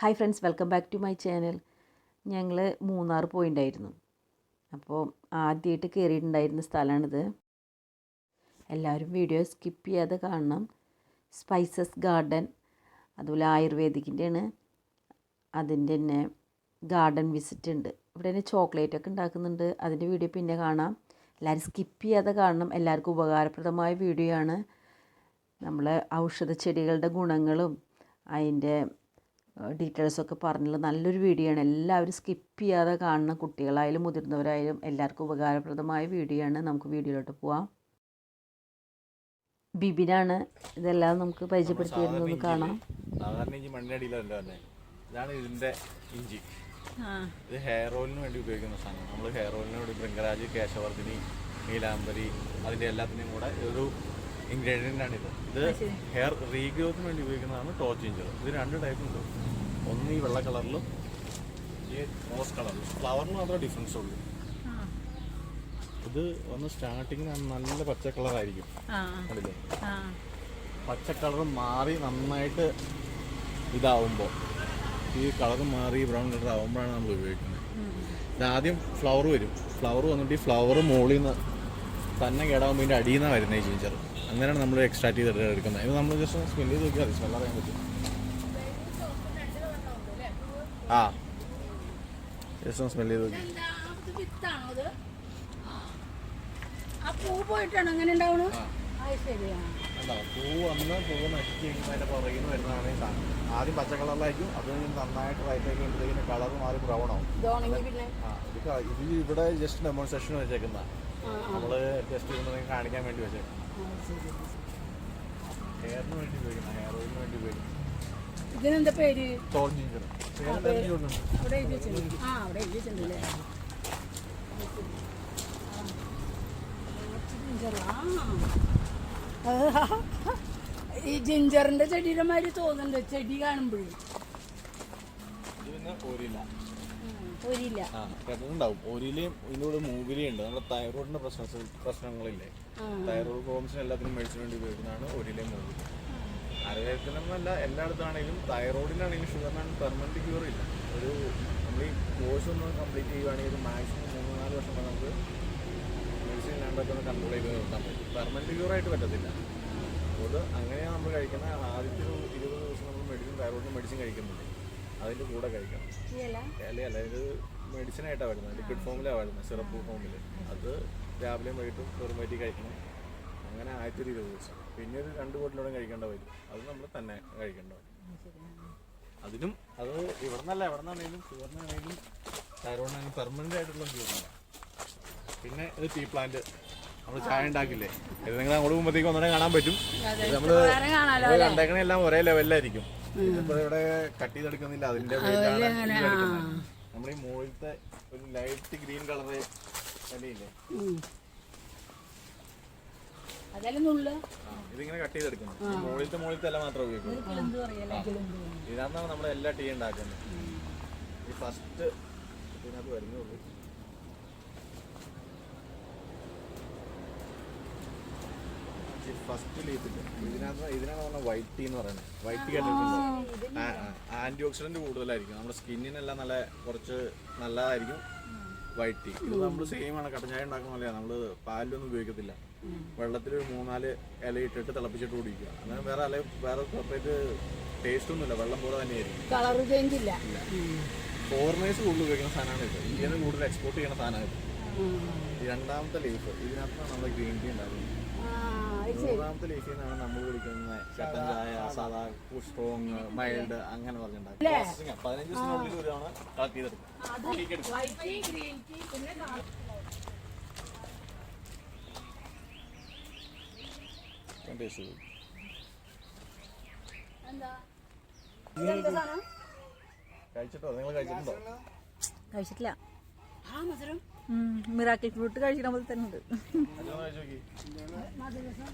Hi friends welcome back to my channel ഞങ്ങൾ മൂന്നാർ പോയിണ്ടായിരുന്നു. അപ്പോൾ ആദ്യമായിട്ട് കയറിയിട്ടുണ്ടായിരുന്ന സ്ഥലമാണിത് എല്ലാവരും വീഡിയോ സ്കിപ്പ് ചെയ്യാതെ കാണണം. സ്പൈസസ് ഗാർഡൻ അതുപോലെ ആയുർവേദിക്കിന്റെയാണ് അതിന്റെ തന്നെ ഗാർഡൻ വിസിറ്റ് ഉണ്ട്. ഇവിടെ തന്നെ ചോക്ലേറ്റ് ഒക്കെ ഉണ്ടാക്കുന്നുണ്ട്. അതിന്റെ വീഡിയോ പിന്നെ കാണാം. എല്ലാവരും സ്കിപ്പ് ചെയ്യാതെ കാണണം. എല്ലാവർക്കും ഉപകാരപ്രദമായ വീഡിയോ ആണ്. നമ്മൾ ഔഷധ ചെടികളുടെ ഗുണങ്ങളും അതിന്റെ ഡീറ്റെയിൽസൊക്കെ പറഞ്ഞുള്ള നല്ലൊരു വീഡിയോ ആണ്. എല്ലാവരും സ്കിപ്പ് ചെയ്യാതെ കാണുന്ന കുട്ടികളായാലും മുതിർന്നവരായാലും എല്ലാവർക്കും ഉപകാരപ്രദമായ വീഡിയോ ആണ്. നമുക്ക് വീഡിയോയിലോട്ട് പോവാം. ബിബിനാണ് ഇതെല്ലാം നമുക്ക് പരിചയപ്പെടുത്തി തരുന്നത് കാണാം. സാധാരണ ഇഞ്ചി മണ്ണിനടിയിലല്ല തന്നെ ഇതാണ് ഇതിന്റെ ഇഞ്ചി. ഇത് ഹെയർ ഓയിലിന് വേണ്ടി ഉപയോഗിക്കുന്ന സാധനം. നമ്മൾ ഹെയർ ഓയിലിന് വേണ്ടി ബൃംഗരാജ് കേശവർദ്ധിനി നീലാംബരി അതിന്റെ എല്ലാത്തിനും കൂടെ ഒരു ഇൻഗ്രീഡിയന്റ് ആണ് ഇത് ഇത് ഹെയർ റീഗ്രോത്തിന് വേണ്ടി ഉപയോഗിക്കുന്നതാണ് ടോച്ച് ഇഞ്ചർ. ഇത് രണ്ട് ടൈപ്പ് ഉണ്ട്. ഒന്ന് ഈ വെള്ള കളറിലും ഈ റോസ് കളറിലും. ഫ്ലവറിന് മാത്രമേ ഡിഫറൻസ് ഉള്ളൂ. ഇത് ഒന്ന് സ്റ്റാർട്ടിങ്ങിന് നല്ല പച്ച കളറായിരിക്കും കണ്ടില്ലേ? പച്ച കളർ മാറി നന്നായിട്ട് ഇതാവുമ്പോൾ ഈ കളർ മാറി ബ്രൗൺ കളർ ആവുമ്പോഴാണ് നമ്മൾ ഉപയോഗിക്കുന്നത്. ഇത് ആദ്യം ഫ്ലവർ വരും. ഫ്ലവർ വന്നിട്ട് ഈ ഫ്ലവർ മുകളിൽ നിന്ന് തന്നെ കേടാകുമ്പോൾ ഇതിന്റെ അടിയിൽ നിന്നാണ് വരുന്നത് ഈ ജിഞ്ചർ അങ്ങനെയാണ് നമ്മൾ എക്സ്ട്രാക്ട് ചെയ്ത് എടുക്കുന്നത്. ഇത് നമ്മൾ ജസ്റ്റ് സ്മെൽ ചെയ്ത് നോക്കിയാൽ സ്മെൽ അറിയാൻ പറ്റും. ആ. ജസ്റ്റ് സ്മെൽ ചെയ്ത് നോക്കി. പൂ പോയിട്ടാണ് അങ്ങനെ ഉണ്ടാവണു പൂ വന്ന് പൂ നശിച്ച് കഴിയുമ്പോൾ അതിന്റെ പുറകിൽ നിന്ന് വരുന്നതാണ് ഈ സാധനം. ആദ്യം പച്ച കളറിലായിരിക്കും. അത് നന്നായിട്ട് റൈറ്റ് ആക്കി കളർ മാറി ബ്രൗൺ ആവും. ഇത് ഇവിടെ ജസ്റ്റ് ഡെമോൺസ്ട്രേഷൻ വെച്ചേക്കുന്ന നമ്മൾ ജസ്റ്റ് കാണിക്കാൻ വേണ്ടി വെച്ചേക്കും ഹെയറിന് വേണ്ടി ഉപയോഗിക്കുന്ന ഹെയർ ഓയിലിന് വേണ്ടി ഉപയോഗിക്കും ഇതിനെന്താ പേര്? ടോൺ ജിഞ്ചർ അവിടെ എഴുതി വെച്ചിട്ടുണ്ട്. ആ അവിടെ എഴുതി വെച്ചിട്ടുണ്ടല്ലേ. ഈ ജിഞ്ചറിന്റെ ചെടിയുടെ മാതിരി തോന്നുന്നുണ്ട്. ചെടി കാണുമ്പോഴേ. ഒരില്ല ആ കേട്ടിട്ടുണ്ടാവും. ഓരിലയും ഇതിന്റെ കൂടെ ഉണ്ട് നമ്മുടെ തൈറോയിഡിന്റെ പ്രശ്ന പ്രശ്നങ്ങളില്ലേ? തൈറോയിഡ് പ്രോബ്ലംസിന് എല്ലാത്തിനും മെഡിസിൻ വേണ്ടി ഉപയോഗിക്കുന്നതാണ് ഒരിലെ മൂന്ന് ആരോഗ്യത്തിനൊന്നല്ല എല്ലായിടത്താണെങ്കിലും തൈറോയിഡിനാണെങ്കിലും ഷുഗറിനാണ് പെർമനന്റ് ക്യൂർ ഇല്ല. ഒരു നമ്മൾ ഈ കോഴ്സ് ഒന്ന് കംപ്ലീറ്റ് ചെയ്യുവാണെങ്കിൽ ഒരു മാക്സിമം മൂന്ന് നാല് വർഷം വരെ നമുക്ക് മെഡിസിൻ ഇല്ലാണ്ടൊക്കെ ഒന്ന് കൺട്രോൾ ചെയ്ത് നിർത്താൻ പറ്റും. പെർമനന്റ് ക്യൂർ ആയിട്ട് പറ്റത്തില്ല. അതുകൊണ്ട് അത് അങ്ങനെയാണ് നമ്മൾ കഴിക്കുന്ന ആദ്യത്തെ ഒരു ഇരുപത് ദിവസം നമ്മൾ മെഡിസിൻ തൈറോയിഡിന് മെഡിസിൻ കഴിക്കുന്നുണ്ട്. അതിന്റെ കൂടെ കഴിക്കണം. അല്ല? അല്ല ഇത് മെഡിസിൻ ആയിട്ടാണ് വരുന്നത്. ലിക്വിഡ് ഫോമിലാണ് വരുന്നത് സിറപ്പ് ഫോമിൽ അത് രാവിലെയും വൈകിട്ടും വെറും വയറ്റി കഴിക്കണം. അങ്ങനെ ആയിരത്തി ഒരു ഇരുപത് ദിവസം. പിന്നെ ഒരു രണ്ട് ബോട്ടിലൂടെ കഴിക്കേണ്ട വരും. അത് നമ്മൾ തന്നെ കഴിക്കേണ്ട വരും. അതിനും അത് ഇവിടെ നിന്നല്ല എവിടെ നിന്നാണെങ്കിലും ചോറിനാണെങ്കിലും തൈറോയിഡിനാണെങ്കിലും പെർമനന്റ് ആയിട്ടുള്ള ക്യൂറില്ല പിന്നെ ഇത് ടീ പ്ലാന്റ് നമ്മൾ ചായ ഉണ്ടാക്കില്ലേ? ഇത് നിങ്ങൾ അങ്ങോട്ട് പോകുമ്പോഴത്തേക്ക് ഒന്നുകൂടെ കാണാൻ പറ്റും. നമ്മൾ കണ്ടേക്കണ എല്ലാം ഒരേ ലെവലിലായിരിക്കും ഇതിപ്പോ ഇവിടെ കട്ട് ചെയ്തെടുക്കുന്നില്ല. അതിന്റെ നമ്മൾ ഈ മുകളിലത്തെ ഒരു ലൈറ്റ് ഗ്രീൻ കളറ് ഇതിങ്ങനെ കട്ട് ചെയ്തെടുക്കുന്നത് ഈ മുകളിലത്തെ മുകളിലത്തെ ഇല മാത്രമേ ഉപയോഗിക്കുള്ളൂ. എന്ത് നമ്മൾ എല്ലാ ടീ ഉണ്ടാക്കുന്നത്. ഈ ഫസ്റ്റ് ഇതിനകത്ത് വരുന്നുള്ളൂ. ഈ ഫസ്റ്റ് ലീഫില്ല ഇതിനകത്ത് ഇതിനാണ് പറഞ്ഞ വൈറ്റ് ടീ എന്ന് പറയുന്നത്. വൈറ്റ് ടീ കണ്ടിട്ടുണ്ടോ ആന്റി ഓക്സിഡന്റ് കൂടുതലായിരിക്കും. നമ്മുടെ സ്കിന്നിനെല്ലാം നല്ല കുറച്ച് നല്ലതായിരിക്കും. വൈറ്റ് ടീ ഇത് നമ്മൾ സെയിം ആണ്. കടഞ്ഞായ ഉണ്ടാക്കുന്ന പോലെയാണ് നമ്മൾ പാലിലൊന്നും ഉപയോഗിക്കത്തില്ല. വെള്ളത്തിൽ ഒരു മൂന്നാൽ ഇല ഇട്ടിട്ട് തിളപ്പിച്ചിട്ട് കുടിക്കുക അങ്ങനെ വേറെ അല വേറെ സെപ്പറേറ്റ് ടേസ്റ്റ് ഒന്നുമില്ല. വെള്ളം പോലെ തന്നെയായിരിക്കും. കളർ ചേഞ്ച് ഇല്ല. ഫോറിനേഴ്സ് കൂടുതൽ ഉപയോഗിക്കുന്ന സാധനമാണ് ഇത്. ഇന്ത്യയിൽ കൂടുതൽ എക്സ്പോർട്ട് ചെയ്യുന്ന സാധനമാണ് ഇത്. രണ്ടാമത്തെ ലീഫ് ഇതിനകത്താണ് നമ്മൾ ഗ്രീൻ ടീ ഉണ്ടാക്കുന്നത്. ലീഫിൽ നിന്നാണ് നമ്മൾ ചട്ടൻ ചായ സാധാ സ്ട്രോങ് മൈൽഡ് അങ്ങനെ. പതിനഞ്ച് ദിവസത്തിനുള്ളിൽ ഒരു തവണ കളക്ട് ചെയ്തെടുക്കും കഴിച്ചിട്ടോ? നിങ്ങൾ കഴിച്ചിട്ടുണ്ടോ? കഴിച്ചിട്ടില്ല. മിറാക്കിൾ ഫ്രൂട്ട് കഴിക്കണ പോലെ തന്നെ ഉണ്ട് അതൊന്ന് കഴിച്ച് നോക്കി മധുരം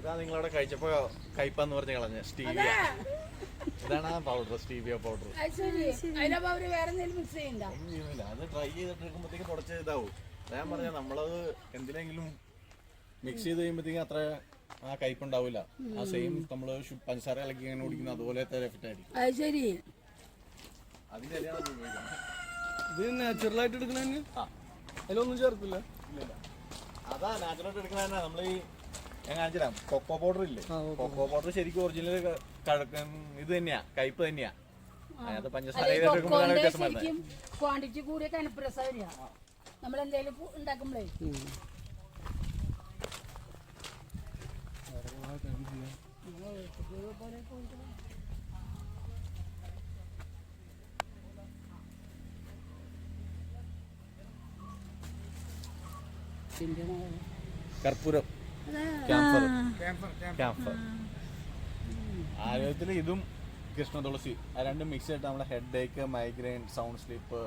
ഇതാ നിങ്ങളവിടെ കഴിച്ചപ്പോ കയ്പാന്ന് പറഞ്ഞ് കളഞ്ഞ. സ്റ്റീവിയ. ഇതാണ് ആ പൗഡർ സ്റ്റീവിയ പൗഡർ അത് ശരി. അതിനപ്പോ അവർ വേറെ എന്തെങ്കിലും മിക്സ് ചെയ്യണ്ട. ഒന്നും ചെയ്യുന്നില്ല. അത് ട്രൈ ചെയ്തിട്ടിരിക്കുമ്പോഴത്തേക്ക് കുറച്ച് ഇതാവും. ഞാൻ പറഞ്ഞ നമ്മളത് എന്തിനെങ്കിലും മിക്സ് ചെയ്ത് കഴിയുമ്പോഴത്തേക്കും അത്ര ആ കയ്പുണ്ടാവില്ല. ആ സെയിം നമ്മൾ പഞ്ചസാര ഇളക്കി ഇങ്ങനെ കുടിക്കുന്ന അതുപോലത്തെ എഫക്റ്റ് ആയിരിക്കും. ശരി. അതിന്റെ ഇത് നാച്ചുറൽ ആയിട്ട് എടുക്കണതിന് ആ. അതിലൊന്നും ചേർക്കില്ല ഇല്ലില്ല. അതാ നാച്ചുറലായിട്ട് എടുക്കണ നമ്മളീ നമ്മൾ ഈ ഞാൻ കാണിച്ചുതരാം. കൊക്കോ പൗഡർ ഇല്ലേ? കൊക്കോ പൗഡർ ശരിക്കും ഒറിജിനൽ ഇത് തന്നെയാ കയ്പ് തന്നെയാ. അതിനകത്ത് പഞ്ചസാര ക്വാണ്ടിറ്റി കൂടിയ നമ്മൾ എന്തെങ്കിലും ഉണ്ടാക്കുമ്പോഴേ കർപ്പൂരം. ക്യാമ്പർ ആയുർവേദത്തിൽ ഇതും കൃഷ്ണ തുളസി. ആ രണ്ടും മിക്സ് ആയിട്ട് നമ്മുടെ headache migraine sound sleep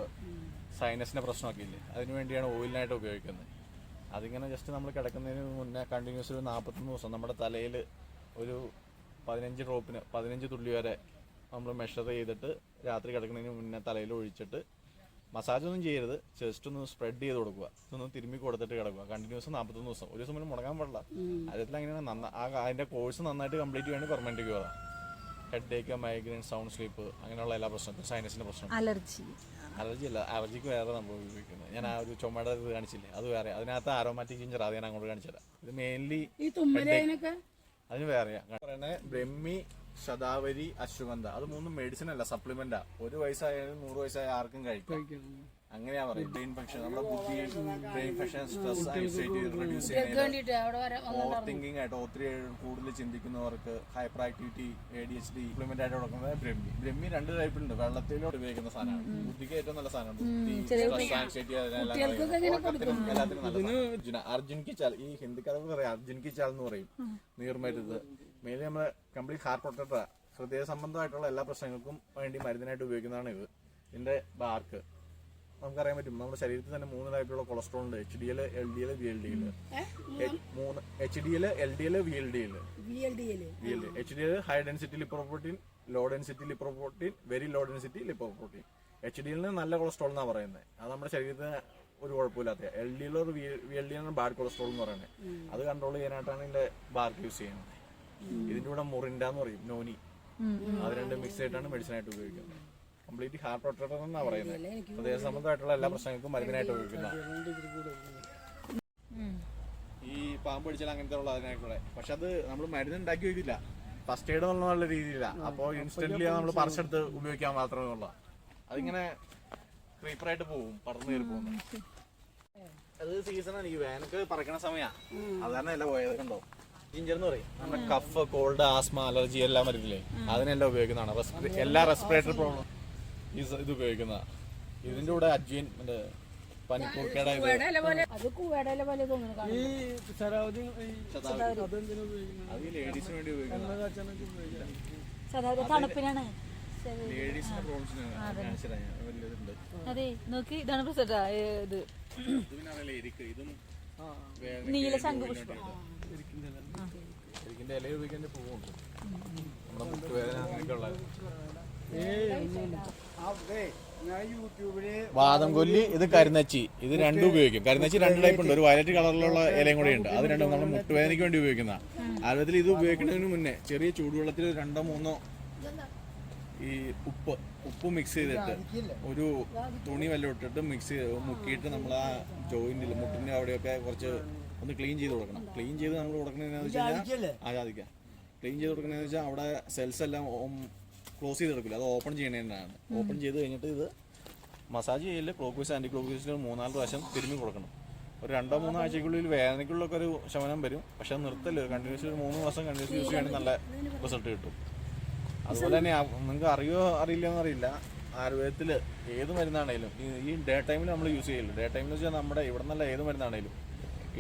സൈനസിന്റെ പ്രശ്നമൊക്കെ ഇല്ലേ അതിനു വേണ്ടിയാണ് ഓയിലിനായിട്ട് ഉപയോഗിക്കുന്നത്. അതിങ്ങനെ ജസ്റ്റ് നമ്മൾ കിടക്കുന്നതിന് മുന്നേ കണ്ടിന്യൂസ് ഒരു നാൽപ്പത്തൊന്ന് ദിവസം നമ്മുടെ തലയിൽ ഒരു പതിനഞ്ച് ഡ്രോപ്പിന് പതിനഞ്ച് തുള്ളി വരെ നമ്മൾ മെഷർ ചെയ്തിട്ട് രാത്രി കിടക്കുന്നതിന് മുന്നേ തലയിൽ ഒഴിച്ചിട്ട് മസാജ് ഒന്നും ചെയ്യരുത്. ചെസ്റ്റ് ഒന്ന് സ്പ്രെഡ് ചെയ്ത് കൊടുക്കുക. ഇതൊന്ന് തിരുമ്മി കൊടുത്തിട്ട് കിടക്കുക. കണ്ടിന്യൂസ് നാൽപ്പത്തൊന്ന് ദിവസം. ഒരു ദിവസം പോലും മുടങ്ങാൻ പാടില്ല. അതിൽ അങ്ങനെയാണ്. നന്ന ആ അതിന്റെ കോഴ്സ് നന്നായിട്ട് കംപ്ലീറ്റ് ചെയ്യണമെങ്കിൽ പെർമനന്റ് ക്യൂറാ headache migraine sound sleep അങ്ങനെയുള്ള എല്ലാ പ്രശ്നത്തിനും സൈനസിന്റെ പ്രശ്നം. അലർജി അലർജി അല്ല. അലർജിക്ക് വേറെ നമ്മൾ ഉപയോഗിക്കുന്നത്. ഞാൻ ആ ഒരു ചുമയുടെ ഇത് കാണിച്ചില്ലേ? അത് വേറെ. അതിനകത്ത് ആരോമാറ്റിക് ജിഞ്ചർ അത് ഞാൻ അങ്ങോട്ട് കാണിച്ചത് ഇത് മെയിൻലി അതിന് വേറെയാ. പറയണേ ബ്രഹ്മി ശതാവരി അശ്വഗന്ധ. അത് മൂന്നും മെഡിസിൻ അല്ല സപ്ലിമെന്റാ ഒരു വയസ്സായാലും നൂറ് വയസ്സായ ആർക്കും കഴിക്കാം. അങ്ങനെയാ പറയും ബ്രെയിൻ ഫംഗ്ഷൻ നമ്മുടെ ബുദ്ധി brain function stress anxiety reduce വരെ ഓവർ തിങ്കിങ് ആയിട്ട് ഒത്തിരി കൂടുതൽ ചിന്തിക്കുന്നവർക്ക് hyperactivity A D H D implement ആയിട്ട് കൊടുക്കുന്നത് ബ്രഹ്മി ബ്രഹ്മി രണ്ട് ടൈപ്പിലുണ്ട് വെള്ളത്തിലോട്ട് ഉപയോഗിക്കുന്ന സാധനമാണ്. ബുദ്ധിക്ക് ഏറ്റവും നല്ല സാധനമാണ്. ബുദ്ധി സ്ട്രെസ് ആൻസൈറ്റി എല്ലാത്തിനും അർജുൻ കി ചാൽ ഈ ഹിന്ദിക്കാർക്ക് പറയാം. അർജുൻ കി ചാൽ എന്ന് പറയും. നീർമരുത്. മെയിൻലി നമ്മൾ കംപ്ലീറ്റ് ഹാർട്ട് പ്രൊട്ടക്ടറാണ് ഹൃദയ സംബന്ധമായിട്ടുള്ള എല്ലാ പ്രശ്നങ്ങൾക്കും വേണ്ടി മരുന്നിനായിട്ട് ഉപയോഗിക്കുന്നതാണ് ഇത്. ഇതിന്റെ ബാർക്ക് നമുക്കറിയാൻ പറ്റും. നമ്മുടെ ശരീരത്തിൽ തന്നെ മൂന്ന് ടൈപ്പിലുള്ള കൊളസ്ട്രോൾ ഉണ്ട്. H D L L D L V L D L മൂന്ന്? H D L L D L V L D L L H D L high density lipoprotein low density lipoprotein very low density lipoprotein H D എല്ലിന് നല്ല cholesterol എന്നാണ് പറയുന്നത് അത് നമ്മുടെ ശരീരത്തിന് ഒരു കുഴപ്പമില്ലാത്ത. L D L V L D L bad cholesterol എന്ന് പറയുന്നത് അത് കൺട്രോൾ ചെയ്യാനായിട്ടാണ് ഇതിന്റെ ബാർക്ക് യൂസ് ചെയ്യുന്നത്. ഇതിന്റെ കൂടെ മുറിൻഡ എന്ന് പറയും നോനി. അത് രണ്ടും മിക്സ് ആയിട്ടാണ് മെഡിസിൻ ആയിട്ട് ഉപയോഗിക്കുന്നത്. കംപ്ലീറ്റ് ഹാർ പ്രൊട്ടക്ടർ എന്നാണ് പറയുന്നത്. ഹൃദയ സംബന്ധമായിട്ടുള്ള എല്ലാ പ്രശ്നങ്ങൾക്കും മരുന്നിനായിട്ട് ഉപയോഗിക്കുന്ന. ഈ പാമ്പ് പിടിച്ചാൽ അങ്ങനത്തെ ഉള്ള അതിനായിട്ടുള്ള. പക്ഷെ അത് നമ്മൾ മരുന്ന് ഉണ്ടാക്കി വെക്കില്ല ഫസ്റ്റ് എയ്ഡ് എന്നുള്ള രീതിയില്ല അപ്പോൾ ഇൻസ്റ്റന്റ്ലി നമ്മൾ പറിച്ചെടുത്ത് ഉപയോഗിക്കാൻ മാത്രമേ ഉള്ളൂ. അതിങ്ങനെ ക്രീപ്പറായിട്ട് പോകും പറന്ന് കയറി പോകും. അത് സീസണാണ് ഈ വേനൽക്ക് പറക്കണ സമയാ. അതാണ് എല്ലാം പോയത് കണ്ടോ? ജിഞ്ചർ എന്ന് പറയും. നമ്മുടെ കഫ് കോൾഡ് ആസ്മ അലർജി എല്ലാം വരുന്നില്ലേ അതിനെല്ലാം ഉപയോഗിക്കുന്നതാണ്. എല്ലാ റെസ്പിറേറ്ററി പ്രോബ്ലം ഇത് ഉപയോഗിക്കുന്ന ഇതിന്റെ കൂടെ അജ്വീൻ പനിക്കൂർക്കയുടെ അത് ഈ. അതെന്തിനാ ലേഡീസിന് വേണ്ടി സാധാരണ തണുപ്പിനാണ്. അതെ. നോക്കി ഇതാണ് പ്രസക്ത ഇത്. നീല ശംഖുപുഷ്പം. എരിക്കിന്റെ ഇല ഉപയോഗിക്കേണ്ട പൂവുണ്ട്. നമ്മുടെ മുട്ടുവേദന അങ്ങനെയൊക്കെ ഉള്ളത്. വാദം കൊല്ലി ഇത് കരുന്നച്ചി ഇത് രണ്ടും ഉപയോഗിക്കും. കരുന്നച്ചി രണ്ട് ടൈപ്പ് ഉണ്ട്. ഒരു വയലറ്റ് കളറിലുള്ള ഇലയും കൂടെ ഉണ്ട്. അത് രണ്ടും നമ്മൾ മുട്ടുവേദനയ്ക്ക് വേണ്ടി ഉപയോഗിക്കുന്ന ആയുർവേദത്തിൽ ഇത് ഉപയോഗിക്കുന്നതിന് മുന്നേ ചെറിയ ചൂടുവെള്ളത്തിൽ രണ്ടോ മൂന്നോ ഈ ഉപ്പ് ഉപ്പ് മിക്സ് ചെയ്തിട്ട് ഒരു തുണി വല്ലതും ഇട്ടിട്ട് മിക്സ് മുക്കിയിട്ട് നമ്മൾ ആ ജോയിന്റിൽ മുട്ടിന്റെ അവിടെയൊക്കെ കുറച്ച് ഒന്ന് ക്ലീൻ ചെയ്ത് കൊടുക്കണം. ക്ലീൻ ചെയ്ത് നമ്മൾ കൊടുക്കണതെന്ന് വെച്ച് കഴിഞ്ഞാൽ ആചാദിക്കാം ക്ലീൻ ചെയ്ത് കൊടുക്കണമെന്ന് വെച്ചാൽ അവിടെ സെൽസ് എല്ലാം ക്ലോസ് ചെയ്ത് എടുക്കില്ല? അത് ഓപ്പൺ ചെയ്യണതാണ് ഓപ്പൺ ചെയ്ത് കഴിഞ്ഞിട്ട് ഇത് മസാജ് ചെയ്യൽ ക്ലോക്ക് വൈസ് ആന്റി ക്ലോക്ക് വൈസിൽ മൂന്നാൽ പ്രാവശ്യം തിരുമ്മി കൊടുക്കണം. ഒരു രണ്ടോ മൂന്നോ ആഴ്ചക്കുള്ളിൽ വേദനയ്ക്കുള്ളൊക്കെ ഒരു ശമനം വരും. പക്ഷെ നിർത്തല്ല. കണ്ടിന്യൂസ് ഒരു മൂന്ന് മാസം കണ്ടിന്യൂസ് യൂസ് ചെയ്യണമെങ്കിൽ നല്ല റിസൾട്ട് കിട്ടും. അതുപോലെ തന്നെ നിങ്ങൾക്ക് അറിയോ അറിയില്ല. എന്നറിയില്ല ആയുർവേദത്തിൽ ഏത് മരുന്നാണേലും ഈ- ഈ ഡേ ടൈമിൽ നമ്മൾ യൂസ് ചെയ്യില്ല ഡേ ടൈമിൽ വെച്ചാൽ നമ്മുടെ ഇവിടെ നിന്നല്ല ഏത് മരുന്നാണേലും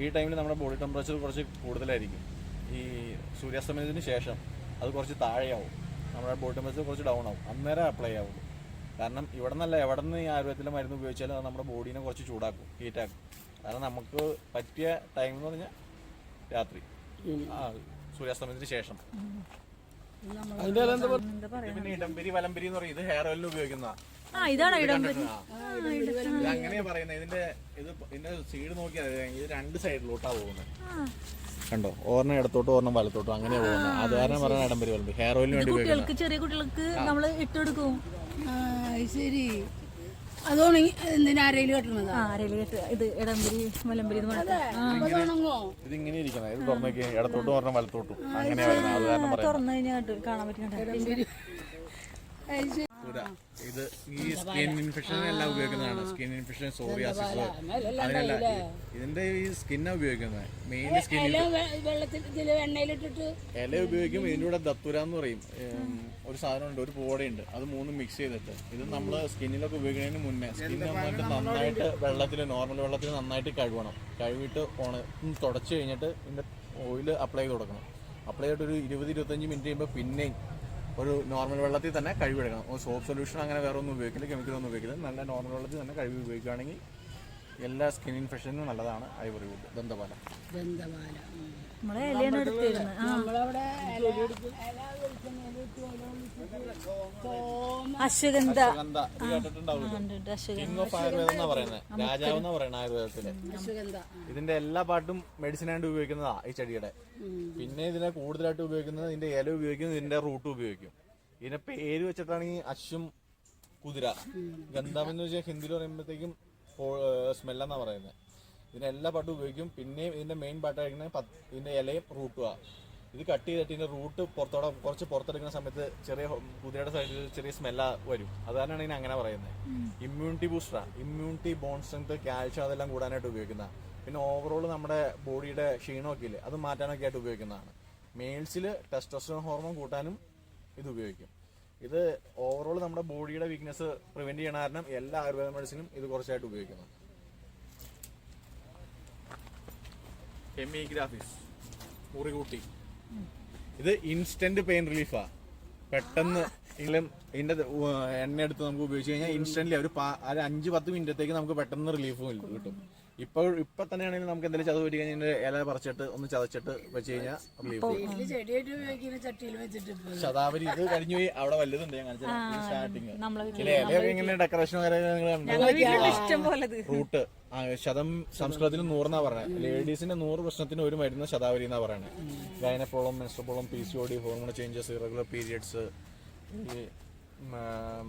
ഈ ടൈമിൽ നമ്മുടെ ബോഡി ടെമ്പറേച്ചർ കുറച്ച് കൂടുതലായിരിക്കും. ഈ സൂര്യാസ്തമയത്തിന് ശേഷം അത് കുറച്ച് താഴെയാവും. നമ്മുടെ ബോഡി ടെമ്പറേച്ചർ കുറച്ച് ഡൗൺ ആവും. അന്നേരം അപ്ലൈ ആവുള്ളൂ. കാരണം ഇവിടെ നിന്നല്ല എവിടെ നിന്ന് ഈ ആയുർവേദത്തിലെ മരുന്ന് ഉപയോഗിച്ചാലും അത് നമ്മുടെ ബോഡീനെ കുറച്ച് ചൂടാക്കും ഹീറ്റാക്കും കാരണം നമുക്ക് പറ്റിയ ടൈം എന്ന് പറഞ്ഞാൽ രാത്രി. ആ സൂര്യാസ്തമയത്തിന് ശേഷം. പിന്നെ ഇടംപരി വലംപരി എന്ന് പറയും. ഇത് ഹെയർ ഓയിലിന് ഉപയോഗിക്കുന്ന ആ ഇതാണോ ഇടംപരി ഇത് അങ്ങനെയാ പറയുന്നത്. ഇതിന്റെ ഇത് ഇതിന്റെ സീഡ് നോക്കിയാൽ ഇത് രണ്ട് സൈഡിലോട്ടാ പോകുന്നത്. കണ്ടോ? ഓർണം ഇടത്തോട്ടും ഓർണം വലത്തോട്ടും. അങ്ങനെ പോകുന്നത്. അത് കാരണം പറയുന്നത് ഇടം വലംപെരി ഹെയർ ഓയിലിന് വേണ്ടി കുട്ടികൾക്ക് ചെറിയ കുട്ടികൾക്ക് നമ്മൾ അത് ശരി. അത് ഉണങ്ങി എന്തിനാ ആരെങ്കിലും കെട്ടണതാ അരയിൽ കെട്ട് ഇത് ഇടംബരി മലമ്പരി എന്ന് പറഞ്ഞിട്ട് അപ്പൊ അത് ഇത് ഇങ്ങനെ ഇരിക്കണം. ഇത് തുറന്നേക്ക് ഇടത്തോട്ടും പറഞ്ഞാൽ വലത്തോട്ടും. അങ്ങനെ തുറന്നു കഴിഞ്ഞാൽ കാണാൻ പറ്റുന്നുണ്ട്. ഇത് ഈ സ്കിൻ ഇൻഫെക്ഷൻ എല്ലാം ഉപയോഗിക്കുന്നതാണ്. സ്കിൻ ഇൻഫെക്ഷൻ സോറിയാസിസ് അതിനല്ല ഇതിന്റെ ഈ സ്കിന്നാണ് ഉപയോഗിക്കുന്നത്. മെയിൻ സ്കിൻ ഇല വെള്ളത്തിൽ ഇതിൽ എണ്ണയിലിട്ടിട്ട് ഇല ഉപയോഗിക്കും ഇതിന്റെ കൂടെ ദത്തുര എന്ന് പറയും. ഒരു സാധനമുണ്ട് ഒരു പോടയുണ്ട്. അത് മൂന്നും മിക്സ് ചെയ്തിട്ട്. ഇത് നമ്മൾ സ്കിന്നിലൊക്കെ ഉപയോഗിക്കുന്നതിന് മുന്നേ സ്കിൻ നന്നായിട്ട് നന്നായിട്ട് വെള്ളത്തിൽ നോർമൽ വെള്ളത്തിൽ നന്നായിട്ട് കഴുകണം കഴുകിയിട്ട് ഓണ് തുടച്ചു കഴിഞ്ഞിട്ട് ഇതിന്റെ ഓയിൽ അപ്ലൈ ചെയ്ത് കൊടുക്കണം. അപ്ലൈ ചെയ്തിട്ട് ഒരു ഇരുപത് ഇരുപത്തഞ്ച് മിനിറ്റ് കഴിയുമ്പോൾ പിന്നെയും ഒരു നോർമൽ വെള്ളത്തിൽ തന്നെ കഴുകിയെടുക്കണം സോപ്പ് സൊല്യൂഷൻ അങ്ങനെ വേറെ ഒന്നും ഉപയോഗിക്കില്ല കെമിക്കൽ ഒന്നും ഉപയോഗിക്കില്ല. നല്ല നോർമൽ വെള്ളത്തിൽ തന്നെ കഴുകി ഉപയോഗിക്കുകയാണെങ്കിൽ എല്ലാ സ്കിൻ ഇൻഫെക്ഷനും നല്ലതാണ്. ഐവറി വുഡ് ദന്തപാല നമ്മളെ ഇലയാണ് എടുത്തിരുന്നത്. നമ്മളവിടെ അശ്വഗന്ധ. ഇതിന്റെ എല്ലാ പാട്ടും മെഡിസിൻ ആയിട്ട് ഉപയോഗിക്കുന്നതാ ഈ ചെടിയുടെ. പിന്നെ ഇതിനെ കൂടുതലായിട്ട് ഉപയോഗിക്കുന്നത് ഇതിന്റെ ഇല ഉപയോഗിക്കുന്നത് ഇതിന്റെ റൂട്ട് ഉപയോഗിക്കും. ഇതിനെ പേര് വെച്ചിട്ടാണെങ്കിൽ അശ്വം കുതിര. ഗന്ധം എന്ന് വെച്ചാൽ ഹിന്ദിയിൽ പറയുമ്പോഴത്തേക്കും സ്മെല്ലെന്നാ പറയുന്നത്. ഇതിന് എല്ലാ പാട്ടും ഉപയോഗിക്കും. പിന്നെയും ഇതിന്റെ മെയിൻ പാട്ടായിരിക്കുന്നത് പത്ത് ഇതിന്റെ ഇലയും റൂട്ടുക ഇത് കട്ട് ചെയ്തിട്ട് ഇതിന്റെ റൂട്ട് പുറത്തോടെ കുറച്ച് പുറത്തെടുക്കുന്ന സമയത്ത് ചെറിയ കുതിരയുടെ സൈഡിൽ ചെറിയ സ്മെല്ല വരും. അതാണ് ഇതിനെ അങ്ങനെ പറയുന്നത്. ഇമ്മ്യൂണിറ്റി ബൂസ്റ്ററാണ് ഇമ്മ്യൂണിറ്റി ബോൺ സ്ട്രെങ്ത് കാൽഷ്യം അതെല്ലാം കൂടാനായിട്ട് ഉപയോഗിക്കുന്ന പിന്നെ ഓവറോൾ നമ്മുടെ ബോഡിയുടെ ക്ഷീണമൊക്കെ ഇല്ലേ അത് മാറ്റാനൊക്കെ ആയിട്ട് ഉപയോഗിക്കുന്നതാണ്. മെയിൽസിൽ ടെസ്റ്റോസ്റ്ററോൺ ഹോർമോൺ കൂട്ടാനും ഇത് ഉപയോഗിക്കും. ഇത് ഓവറോൾ നമ്മുടെ ബോഡിയുടെ വീക്ക്നെസ് പ്രിവെന്റ് ചെയ്യണ കാരണം എല്ലാ ആയുർവേദ മെഡിസിനും ഇത് കുറച്ചായിട്ട് ഉപയോഗിക്കുന്നു. മുറികൂട്ടി. ഇത് ഇൻസ്റ്റന്റ് പെയിൻ റിലീഫാ പെട്ടെന്ന് എങ്കിലും ഇതിന്റെ എണ്ണ എടുത്ത് നമുക്ക് ഉപയോഗിച്ച് കഴിഞ്ഞാൽ ഇൻസ്റ്റന്റ്ലി ഒരു ഒരു അഞ്ച് പത്ത് മിനിറ്റത്തേക്ക് നമുക്ക് പെട്ടെന്ന് റിലീഫ് കിട്ടും. ഇപ്പൊ ഇപ്പൊ തന്നെയാണെങ്കിലും നമുക്ക് എന്തെങ്കിലും ചതവ് പറ്റി കഴിഞ്ഞാൽ ഇല പറിച്ചിട്ട് ഒന്ന് ചതച്ചിട്ട് വെച്ച് കഴിഞ്ഞാൽ ശതാവരി ഇത് കഴിഞ്ഞു പോയി അവിടെ വലുതുണ്ട് ഞാൻ കാണിച്ചത് സ്റ്റാർട്ടിങ് ചില ഇലയൊക്കെ ഇങ്ങനെ ഡെക്കറേഷൻ റൂട്ട് ശതം സംസ്കൃതത്തിൽ നൂറെന്നാ പറയുന്നത് ലേഡീസിന്റെ നൂറ് പ്രശ്നത്തിന് ഒരു മരുന്ന് ശതാവരി എന്നാ പറയുന്നത് ഗൈനപ്പോളം മെൻസ്ട്രോപ്പോളം P C O D hormone changes irregular periods ഈ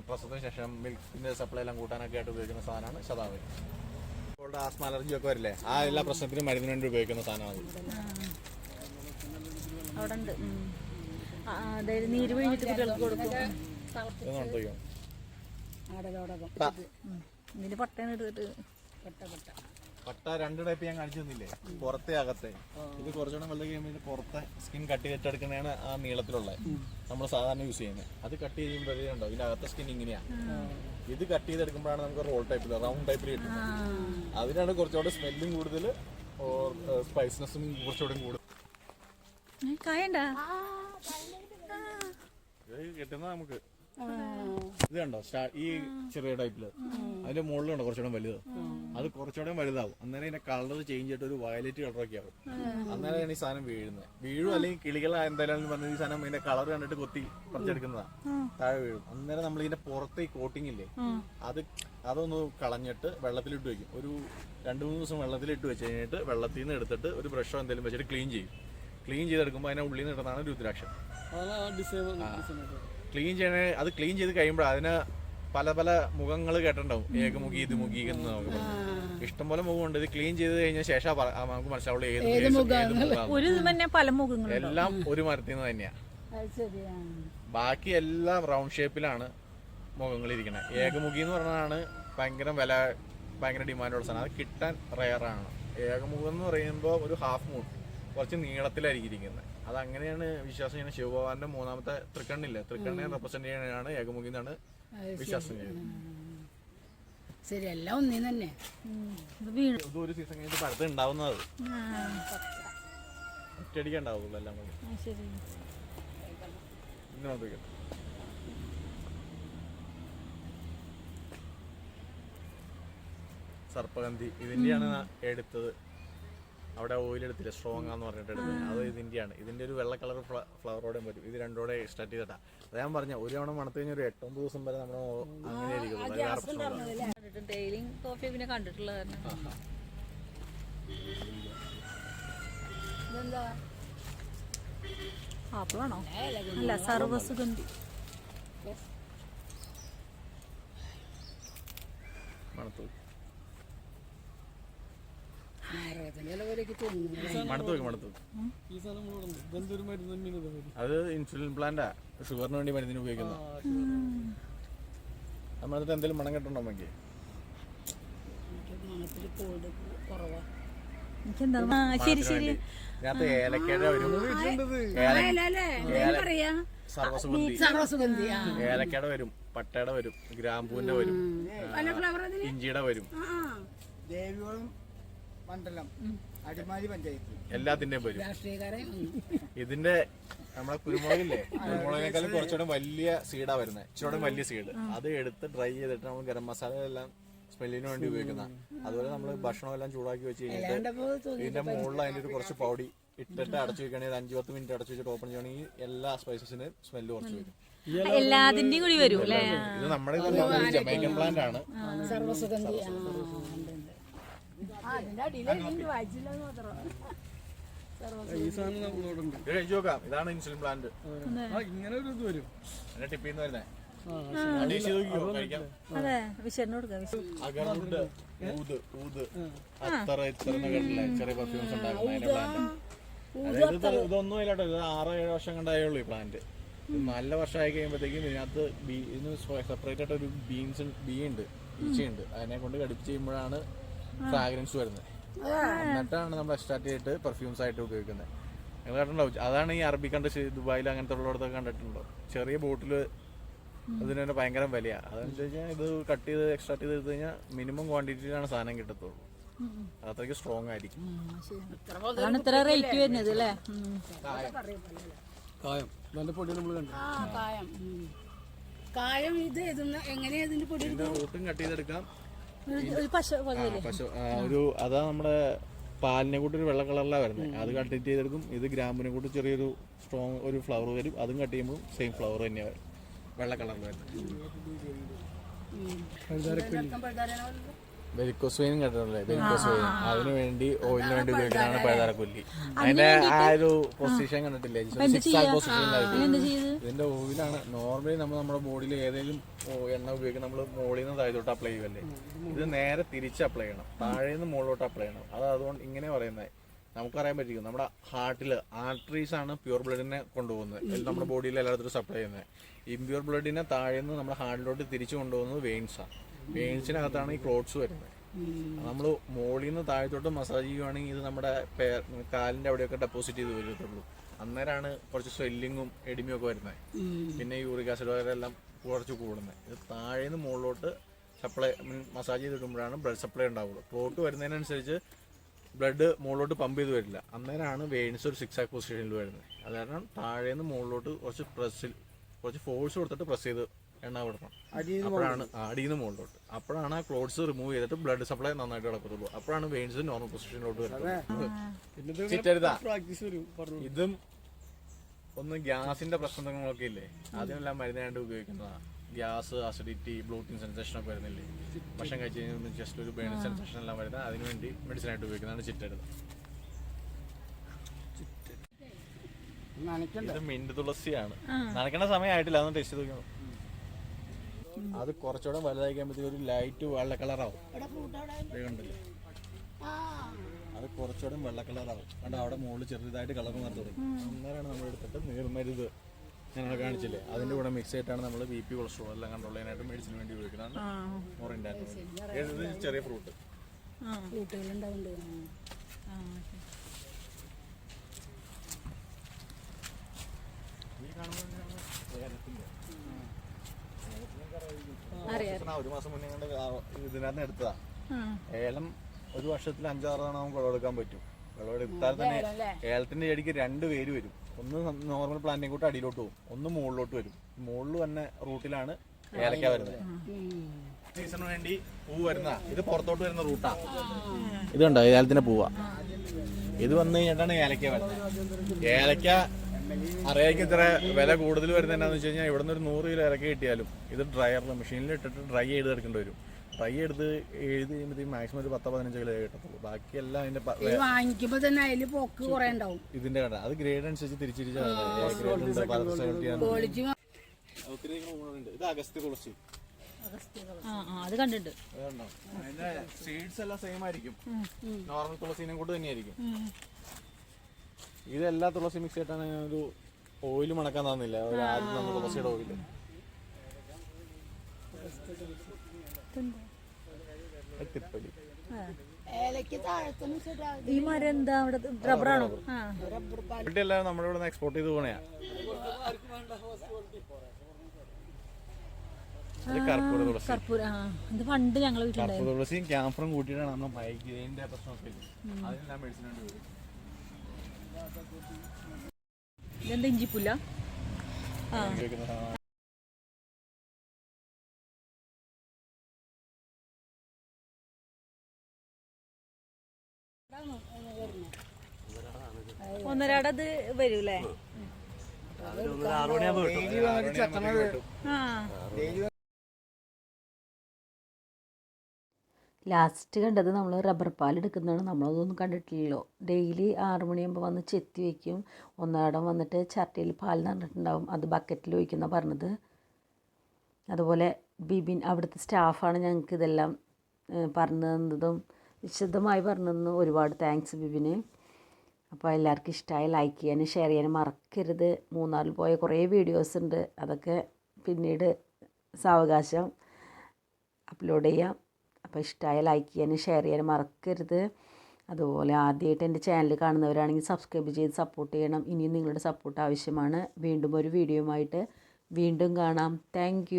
പ്രസവത്തിന് ശേഷം മിൽക്കിന്റെ സപ്ലൈ എല്ലാം കൂട്ടാനൊക്കെ ആയിട്ട് ഉപയോഗിക്കുന്ന സാധനമാണ് ശതാവരി. ഇപ്പോൾ ആസ്മ അലർജി ഒക്കെ വരില്ലേ? ആ എല്ലാ പ്രശ്നത്തിനും മരുന്നിന് വേണ്ടി ഉപയോഗിക്കുന്ന സാധനമാണ്. അവിടെ ഉണ്ട് അതായത് നീര് പിഴിഞ്ഞിട്ട് കുട്ടികൾക്ക് കൊടുക്കും. ഇത് നോക്കിയോ ആടലോടകം ഇതിന് പട്ടേനെ എടുത്തിട്ട് പട്ട പെട്ട പട്ട രണ്ട് ടൈപ്പ് ഞാൻ കാണിച്ചു തന്നില്ലേ? പുറത്തെ അകത്തെ. ഇത് കുറച്ചുകൂടെ വെള്ളം കഴിയുമ്പോൾ പുറത്തെ സ്കിൻ കട്ട് ചെയ്തിട്ടെടുക്കുന്നതാണ് ആ നീളത്തിലുള്ളത്. നമ്മൾ സാധാരണ യൂസ് ചെയ്യുന്നത് അത് കട്ട് ചെയ്യുമ്പോഴേണ്ടോ ഇതിന്റെ അകത്തെ സ്കിൻ ഇങ്ങനെയാണ് ഇത് കട്ട് ചെയ്തെടുക്കുമ്പോഴാണ് നമുക്ക് റോൾ ടൈപ്പിൽ റൗണ്ട് ടൈപ്പിൽ കിട്ടുന്നത് അതിനാണ് കുറച്ചുകൂടെ സ്മെല്ലും കൂടുതൽ സ്പൈസിനെസും കുറച്ചുകൂടെ കൂടുതൽ കിട്ടുന്ന നമുക്ക് ഇത് കണ്ടോ? ഈ ചെറിയ ടൈപ്പിൽ. അതിന്റെ മുകളിലുണ്ടോ കുറച്ചുകൂടെ വലുത്. അത് കുറച്ചുകൂടെ വലുതാവും. അന്നേരം ഇതിന്റെ കളർ ചേഞ്ച് ചെയ്തിട്ട് ഒരു വയലറ്റ് കളറൊക്കെ ആവും അന്നേരമാണ് ഈ സാധനം വീഴുന്നത്. വീഴും അല്ലെങ്കിൽ കിളികൾ എന്തായാലും പറഞ്ഞ ഈ സാധനം ഇതിന്റെ കളർ കണ്ടിട്ട് കൊത്തി പറിച്ചെടുക്കുന്നതാ. താഴെ വീഴും. അന്നേരം നമ്മൾ ഇതിന്റെ പുറത്തെ ഈ കോട്ടിംഗ് ഇല്ലേ? അത് അതൊന്ന് കളഞ്ഞിട്ട് വെള്ളത്തിലിട്ട് വെക്കും. ഒരു രണ്ട് മൂന്ന് ദിവസം വെള്ളത്തിലിട്ട് വെച്ച് കഴിഞ്ഞിട്ട് വെള്ളത്തിൽ നിന്ന് എടുത്തിട്ട് ഒരു ബ്രഷോ എന്തെങ്കിലും വെച്ചിട്ട് ക്ലീൻ ചെയ്യും. ക്ലീൻ ചെയ്തെടുക്കുമ്പോൾ അതിനെ ഉള്ളിൽ നിന്ന് ഇടുന്നതാണ് രുദ്രാക്ഷം. ക്ലീൻ ചെയ്യണ അത് ക്ലീൻ ചെയ്ത് കഴിയുമ്പോൾ അതിന് പല പല മുഖങ്ങൾ കേട്ടിട്ടുണ്ടാവും. ഏകമുഖി ഇത് മുഖി എന്ന് നമുക്ക്. ഇഷ്ടംപോലെ മുഖമുണ്ട്. ഇത് ക്ലീൻ ചെയ്ത് കഴിഞ്ഞ ശേഷം നമുക്ക് മനസ്സിലാവുള്ളൂ ഏത്. ഒരു തന്നെ പല മുഖങ്ങളും എല്ലാം ഒരു മരത്തിൽ നിന്ന് തന്നെയാ. അത് ശരിയാണ്. ബാക്കി എല്ലാം റൗണ്ട് ഷേപ്പിലാണ് മുഖങ്ങൾ ഇരിക്കുന്നത് ഏകമുഖി എന്ന് പറഞ്ഞതാണ് ഭയങ്കര വില ഭയങ്കര ഡിമാൻഡുള്ള സാധനം. അത് കിട്ടാൻ റയറാണ് ഏകമുഖം എന്ന് പറയുമ്പോൾ ഒരു ഹാഫ് മൂൺ കുറച്ച് നീളത്തിലായിരിക്കും ഇരിക്കുന്നത്. അത് അങ്ങനെയാണ് വിശ്വാസം ചെയ്യുന്നത്. ശിവഭഗവാന്റെ മൂന്നാമത്തെ തൃക്കണ്ണില്ല? തൃക്കണ്ണിനെ റെപ്രസെന്റ് ചെയ്യാനാണ് ഏകമുഖി എന്നാണ് വിശ്വാസം ചെയ്യുന്നത്. ശരി എല്ലാം ഒന്നേ തന്നെ. ഇത് ഒരു സീസൺ കഴിഞ്ഞിട്ട് അടുത്ത് ഉണ്ടാവുന്നത് ആ, ഒറ്റയടിക്ക് ഉണ്ടാവുള്ളൂ എല്ലാം കൂടി. സർപ്പഗന്ധി ഇതിന്റെയാണ് എടുത്തത്. അവിടെ ഓയിൽ എടുത്തില്ല സ്ട്രോങ് ആന്ന് പറഞ്ഞിട്ട് എടുത്തത് അത് ഇതിന്റെയാണ് ഇതിന്റെ ഒരു വെള്ള കളർ ഫ്ലവറോടെ വരും. ഇത് രണ്ടോടെ സ്റ്റാർട്ട് ചെയ്തിട്ടാ. അത് ഞാൻ പറഞ്ഞ ഒരു തവണ മണത്ത് കഴിഞ്ഞ ഒരു എട്ടൊമ്പത് ദിവസം വരെ നമ്മൾ അങ്ങനെ ഇരിക്കുള്ളൂ കോഫി പിന്നെ കണ്ടിട്ടുള്ള ആപ്പിളാണോ അല്ല സർവസുഗന്ധി മണത്ത് നോക്ക്. നാരകത്തിന്റെ പോലെയൊക്കെ തോന്നുന്നു മണത്ത് നോക്ക് മണത്ത് നോക്ക്. ഈ സാധനം ഇവിടെ ഉണ്ട് ഇതെന്തൊരു മരുന്ന് തന്നെയാണ് ഇത് അത് ഇൻസുലിൻ പ്ലാന്റാ. ഷുഗറിന് വേണ്ടി മരുന്നിന് ഉപയോഗിക്കുന്നു. നമ്മളത് എന്തെങ്കിലും മണം കെട്ടുണ്ടോ നമുക്ക് ശരി ഏലക്കയുടെ വരും പട്ടയുടെ വരും ഗ്രാമ്പൂവിന്റെ വരും ഇഞ്ചിയുടെ വരും. മണ്ഡലം അടിമാലി പഞ്ചായത്ത്. എല്ലാത്തിന്റെയും വരും ഇതിന്റെ നമ്മളെ കുരുമുളകില്ലേ? കുരുമുളകിനേക്കാളും കുറച്ചുകൂടെ വലിയ സീഡാ വരുന്നത് ഇച്ചിരി വലിയ സീഡ്. അത് എടുത്ത് ഡ്രൈ ചെയ്തിട്ട് നമ്മൾ ഗരം മസാല എല്ലാം സ്മെല്ലിന് വേണ്ടി ഉപയോഗിക്കുന്ന. അതുപോലെ നമ്മൾ ഭക്ഷണം എല്ലാം ചൂടാക്കി വെച്ച് കഴിഞ്ഞിട്ട് ഇതിന്റെ മുകളിൽ അതിന്റെ ഒരു കുറച്ച് പൗടി ഇട്ടിട്ട് അടച്ചു വെക്കുകയാണെങ്കിൽ അഞ്ചു പത്ത് മിനിറ്റ് അടച്ചു വെച്ചിട്ട് ഓപ്പൺ ചെയ്യണമെങ്കിൽ എല്ലാ സ്പൈസസിന് സ്മെല്ല് കുറച്ച് വരും. എല്ലാതിന്റെയും കൂടി വരും അല്ലേ? ഇത് നമ്മുടെ ജമൈക്കൻ പ്ലാന്റ് ആണ്. സർവസുഗന്ധി ഇതാണ് ഇൻസുലിൻ പ്ലാന്റ് ആ ഇങ്ങനെ ഒരു ഇത് വരും. അതെ കൊടുക്കാം ഊത് ഊത്. കണ്ടില്ലേ ചെറിയ പെർഫ്യൂംസ് ഉണ്ടാക്കുന്ന പ്ലാന്റ് അതായത് ഇത് ഇതൊന്നും ഇല്ലാട്ടോ ഇത് ആറോ ഏഴോ വർഷം കണ്ടായേ ഉള്ളൂ ഈ പ്ലാന്റ് നല്ല വർഷമായി കഴിയുമ്പോഴത്തേക്കും ഇതിനകത്ത് ബീ ഇതിന് സെപ്പറേറ്റ് ആയിട്ട് ഒരു ബീൻസ് ബീ ഉണ്ട് ഈച്ചയുണ്ട്. അതിനെ കൊണ്ട് കടിപ്പിച്ച് ചെയ്യുമ്പോഴാണ് ഫ്രാഗ്രൻസ് വരുന്നത് എന്നിട്ടാണ് നമ്മൾ എക്സ്ട്രാക്ട് ചെയ്തിട്ട് പെർഫ്യൂംസ് ആയിട്ട് ഉപയോഗിക്കുന്നത്. നിങ്ങൾ കണ്ടിട്ടുണ്ടാവും. അതാണ് ഈ അറബി കണ്ട ദുബായിൽ അങ്ങനത്തെ ഉള്ളിടത്തൊക്കെ കണ്ടിട്ടുണ്ടോ ചെറിയ ബോട്ടിൽ അതിന് തന്നെ ഭയങ്കര വിലയാണ് അതെന്ന് വെച്ച് കഴിഞ്ഞാൽ ഇത് കട്ട് ചെയ്ത് എക്സ്ട്രാക്ട് ചെയ്ത് എടുത്തു കഴിഞ്ഞാൽ മിനിമം ക്വാണ്ടിറ്റിയിലാണ് സാധനം കിട്ടത്തുള്ളൂ. അത് അത്രയ്ക്ക് സ്ട്രോങ് ആയിരിക്കും അതാണ് ഇത്ര റേറ്റ് വരുന്നത് അല്ലേ? കായം. നല്ല പൊടി നമ്മൾ കണ്ടു. കായം. കായം ഇത് ഇതിന്റെ പൊടി റൂട്ടും കട്ട് ചെയ്തെടുക്കാം. പശ ഒരു അതാ നമ്മുടെ പാലിനെ കൂട്ടി ഒരു വെള്ള കളറിലാണ് വരുന്നത് അത് കട്ട് ചെയ്തെടുക്കും. ഇത് ഗ്രാമ്പിനെ കൂട്ടി ചെറിയൊരു സ്ട്രോങ് ഒരു ഫ്ലവർ വരും. അതും കട്ട് ചെയ്യുമ്പോൾ സെയിം ഫ്ലവർ തന്നെയാണ് വരും വെള്ള കളറിൽ വരുന്നത് വെരിക്കോസ് വെയിൻ കണ്ടിട്ടുണ്ടല്ലേ വെരിക്കോസ് വെയിൻ അതിനു വേണ്ടി ഓയിലിന് വേണ്ടി ഉപയോഗിക്കുന്നതാണ് പഴുതാരക്കൊല്ലി അതിന്റെ ആ ഒരു പൊസിഷൻ കണ്ടിട്ടില്ലേ? സിക്സ് എന്താ ചെയ്ത്? ഇതിന്റെ ഓയിലാണ് നോർമലി നമ്മൾ നമ്മുടെ ബോഡിയിൽ ഏതെങ്കിലും എണ്ണ ഉപയോഗിക്കുന്ന നമ്മൾ മുകളിൽ നിന്ന് താഴോട്ട് അപ്ലൈ ചെയ്യുമല്ലേ ഇത് നേരെ തിരിച്ച് അപ്ലൈ ചെയ്യണം. താഴെ നിന്ന് മുകളിലോട്ട് അപ്ലൈ ചെയ്യണം. അത് അതുകൊണ്ട് ഇങ്ങനെ പറയുന്നത്. നമുക്കറിയാൻ പറ്റിക്കും. നമ്മുടെ ഹാർട്ടിൽ ആർട്ടറീസ് ആണ് പ്യൂർ ബ്ലഡിനെ കൊണ്ടുപോകുന്നത്. നമ്മുടെ ബോഡിയിൽ എല്ലായിടത്തും സപ്ലൈ ചെയ്യുന്നത്. ഇംപ്യൂർ ബ്ലഡിനെ താഴെ നിന്ന് നമ്മുടെ ഹാർട്ടിലോട്ട് തിരിച്ചു കൊണ്ടുപോകുന്നത് വെയിൻസാണ് വെയിൻസിനകത്താണ് ഈ ക്ലോട്ട്സ് വരുന്നത്. നമ്മൾ മുകളിൽ നിന്ന് താഴത്തോട്ട് മസാജ് ചെയ്യുവാണെങ്കിൽ ഇത് നമ്മുടെ പേ- കാലിന്റെ അവിടെയൊക്കെ ഡെപ്പോസിറ്റ് ചെയ്ത് വരുത്തുള്ളൂ. അന്നേരമാണ് കുറച്ച് സ്വെല്ലിങ്ങും എടിമയും ഒക്കെ വരുന്നത്. പിന്നെ യൂറിക് ആസിഡ് വരെല്ലാം കുറച്ച് കൂടുന്നത്. ഇത് താഴെ നിന്ന് മുകളിലോട്ട് സപ്ലൈ മസാജ് ചെയ്ത് കിട്ടുമ്പോഴാണ് ബ്ലഡ് സപ്ലൈ ഉണ്ടാവുള്ളൂ. ക്ലോട്ട് വരുന്നതിനനുസരിച്ച് ബ്ലഡ് മുകളിലോട്ട് പമ്പ് ചെയ്ത് വരില്ല. അന്നേരമാണ് വെയിൻസ് ഒരു സിക്സ് ആക്ക് പൊസിഷനിൽ വരുന്നത്. അത് കാരണം താഴെ നിന്ന് മുകളിലോട്ട് കുറച്ച് പ്രസ്സിൽ കുറച്ച് ഫോഴ്സ് കൊടുത്തിട്ട് പ്രസ് ചെയ്ത് എണ്ണ വിടണം അപ്പോഴാണ് ആ, അടിയിൽ നിന്ന് മുകളിലോട്ട്. അപ്പോഴാണ് ആ ക്ലോട്ട്സ് റിമൂവ് ചെയ്തിട്ട് ബ്ലഡ് സപ്ലൈ നന്നായിട്ട് കിടക്കത്തുള്ളൂ. അപ്പോഴാണ് വെയിൻസ് നോർമൽ പൊസിഷനിലോട്ട് വരുന്നത്. ചിറ്റരുതാ പ്രാക്ടീസ് വരും പറഞ്ഞു. ഇതും ഒന്ന് ഗ്യാസിന്റെ പ്രശ്നങ്ങളൊക്കെ ഇല്ലേ? അതിനെല്ലാം മരുന്നായിട്ട് ഉപയോഗിക്കുന്നതാണ് ഗ്യാസ് അസിഡിറ്റി ബ്ലോട്ടിംഗ് സെൻസേഷൻ ഒക്കെ വരുന്നില്ലേ? ഭക്ഷണം കഴിച്ച് കഴിഞ്ഞാൽ ജസ്റ്റ് ഒരു ബേണിംഗ് സെൻസേഷൻ എല്ലാം വരുന്നത് അതിനുവേണ്ടി മെഡിസിൻ ആയിട്ട് ഉപയോഗിക്കുന്നതാണ് ചിറ്റരുത്. ഇത് മിന്റ് തുളസിയാണ്. നനയ്ക്കേണ്ട സമയമായിട്ടില്ല. അതൊന്ന് ടേസ്റ്റ് ചെയ്ത് നോക്കണം അത് കുറച്ചുകൂടെ വലുതായി കഴിയുമ്പോഴത്തേക്ക് ഒരു ലൈറ്റ് വെള്ള കളറാവും കണ്ടില്ലേ? അത് കുറച്ചുകൂടെ വെള്ള കളറാവും കണ്ടോ അവിടെ മുകളിൽ ചെറുതായിട്ട് കളർ മാറി തുടങ്ങി. അന്നേരമാണ് നമ്മൾ എടുത്തിട്ട് നീർമരുത് ഞങ്ങൾ കാണിച്ചില്ലേ? അതിന്റെ കൂടെ മിക്സ് ആയിട്ടാണ് നമ്മൾ ബി പി കൊളസ്ട്രോൾ എല്ലാം കണ്ടുള്ളതിനായിട്ട് മെഡിസിന് വേണ്ടി ഉപയോഗിക്കുന്നതാണ് മൊറിന്റെ ഇത് ചെറിയ ഫ്രൂട്ട് ഈ കാണുന്നത് ഏലത്തിന്റെ അറിയാം ഒരു മാസം മുന്നേ കണ്ട് ഇതിനകത്ത് എടുത്തതാ. ഏലം ഒരു വർഷത്തിൽ അഞ്ചാറ് തവണ നമുക്ക് വിളവെടുക്കാൻ പറ്റും വിളവെടുത്താൽ തന്നെ ഏലത്തിന്റെ ചെടിക്ക് രണ്ട് പേര് വരും. ഒന്ന് നോർമൽ പ്ലാന്റിനെ കൂട്ട് അടിയിലോട്ട് പോകും. ഒന്ന് മുകളിലോട്ട് വരും. മുകളിൽ തന്നെ റൂട്ടിലാണ് ഏലക്ക വരുന്നത്. സീസണിന് വേണ്ടി പൂ വരുന്ന ഇത് പുറത്തോട്ട് വരുന്ന റൂട്ടാ. ഇത് കണ്ടോ ഏലത്തിന്റെ പൂവാ. ഇത് വന്നു കഴിഞ്ഞിട്ടാണ് ഏലക്ക വരുന്നത്. ഏലക്ക അറിയാക്ക് ഇത്ര വില കൂടുതൽ വരുന്നത് എന്നാന്ന് വെച്ച് കഴിഞ്ഞാൽ ഇവിടുന്ന് ഒരു നൂറ് കിലോ ഇറക്കി കിട്ടിയാലും ഇത് ഡ്രയറിൽ മെഷീനിൽ ഇട്ടിട്ട് ഡ്രൈ ചെയ്ത് എടുക്കേണ്ടി വരും. ഡ്രൈ എടുത്ത് എഴുതി കഴിയുമ്പോഴത്തേക്കും മാക്സിമം ഒരു പത്തോ പതിനഞ്ച് കിലോ കിട്ടത്തുള്ളൂ. ബാക്കിയെല്ലാം അതിന്റെ വാങ്ങിക്കുമ്പോൾ വാങ്ങിക്കുമ്പോ തന്നെ അതിൽ പോക്ക് കുറെ ഉണ്ടാവും. ഇതിന്റെ കട അത് ഗ്രേഡ് അനുസരിച്ച് തിരിച്ചിരിച്ച ഗ്രേഡ് ഉണ്ട് പല സെവന്റി ആണ് ക്വാളിറ്റി ഒത്തിരി ഗുണങ്ങളുണ്ട് ഇത് തുളസി അത് കണ്ടിട്ടുണ്ട്. അതുകൊണ്ടോ അതിന്റെ സീഡ്സ് എല്ലാം സെയിം ആയിരിക്കും. നോർമൽ തുളസീനെ കൂടെ തന്നെയായിരിക്കും. ഇതെല്ലാ തുളസി മിക്സ് ആയിട്ടാണ് ഞാൻ ഒരു ഓയിൽ മണക്കാൻ തന്നില്ല. ഒരു ആദ്യം തന്ന തുളസിയുടെ ഓയിൽ തിപ്പലി. ഈ മരം എന്താ? അവിടെ റബ്ബറാണോ ആ. ഇവിടെ എല്ലാം നമ്മുടെ ഇവിടെ എക്സ്പോർട്ട് ചെയ്ത് പോണയാ. കർപ്പൂര തുളസി. കർപ്പൂര ആ. ഇത് പണ്ട് ഞങ്ങളെ വീട്ടിലുണ്ടായിരുന്നു. കർപ്പൂര തുളസിയും ക്യാമ്പറും കൂട്ടിയിട്ടാണ് നമ്മൾ മൈഗ്രൈന്റെ പ്രശ്നമൊക്കെ? അതിനെല്ലാം മെഡിസിൻ ഉണ്ട് ഇതെന്താ ഇഞ്ചിപ്പുല്ല ആ. ഉപയോഗിക്കുന്ന സാധനമാണ്. ഒന്നരാട അത് വരൂലേ ആ. ലാസ്റ്റ് കണ്ടത് നമ്മൾ റബ്ബർ പാൽ എടുക്കുന്നതാണ്. നമ്മളതൊന്നും കണ്ടിട്ടില്ലല്ലോ. ഡെയിലി ആറ് മണിയാകുമ്പോൾ വന്ന് ചെത്തി വയ്ക്കും ഒന്നാടം വന്നിട്ട് ചട്ടിയിൽ പാൽ നിറഞ്ഞിട്ടുണ്ടാവും. അത് ബക്കറ്റിൽ ഒഴിക്കുന്ന പറഞ്ഞത്. അതുപോലെ ബിബിൻ അവിടുത്തെ സ്റ്റാഫാണ് ഞങ്ങൾക്ക് ഇതെല്ലാം പറഞ്ഞു തന്നതും വിശദമായി പറഞ്ഞു തന്നു. ഒരുപാട് താങ്ക്സ് ബിബിന്. അപ്പോൾ എല്ലാവർക്കും ഇഷ്ടമായി ലൈക്ക് ചെയ്യാനും ഷെയർ ചെയ്യാനും മറക്കരുത്. മൂന്നാറിൽ പോയ കുറേ വീഡിയോസ് ഉണ്ട്. അതൊക്കെ പിന്നീട് സാവകാശം അപ്ലോഡ് ചെയ്യാം. അപ്പോൾ ഇഷ്ടമായ ലൈക്ക് ചെയ്യാനും ഷെയർ ചെയ്യാനും മറക്കരുത്. അതുപോലെ ആദ്യമായിട്ട് എന്റെ ചാനൽ കാണുന്നവരാണെങ്കിൽ സബ്സ്ക്രൈബ് ചെയ്ത് സപ്പോർട്ട് ചെയ്യണം. ഇനിയും നിങ്ങളുടെ സപ്പോർട്ട് ആവശ്യമാണ്. വീണ്ടും ഒരു വീഡിയോയുമായിട്ട് വീണ്ടും കാണാം. താങ്ക്